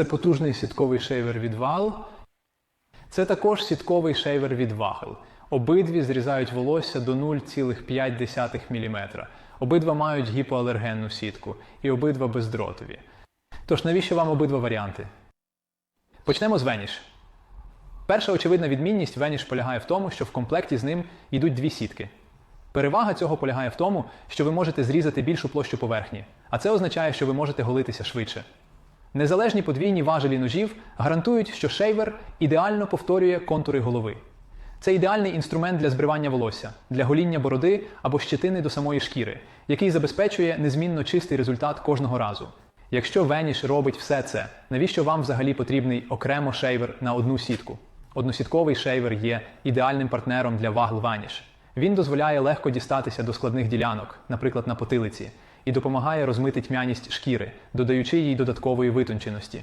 Це потужний сітковий шейвер від Вал. Це також сітковий шейвер від Вагел. Обидві зрізають волосся до 0,5 мм. Обидва мають гіпоалергенну сітку і обидва бездротові. Тож навіщо вам обидва варіанти? Почнемо з Vanish. Перша очевидна відмінність Vanish полягає в тому, що в комплекті з ним йдуть дві сітки. Перевага цього полягає в тому, що ви можете зрізати більшу площу поверхні, а це означає, що ви можете голитися швидше. Незалежні подвійні важелі ножів гарантують, що шейвер ідеально повторює контури голови. Це ідеальний інструмент для збривання волосся, для гоління бороди або щетини до самої шкіри, який забезпечує незмінно чистий результат кожного разу. Якщо Vanish робить все це, навіщо вам взагалі потрібний окремо шейвер на одну сітку? Односітковий шейвер є ідеальним партнером для вагл Vanish. Він дозволяє легко дістатися до складних ділянок, наприклад, на потилиці, і допомагає розмити тьмяність шкіри, додаючи їй додаткової витонченості.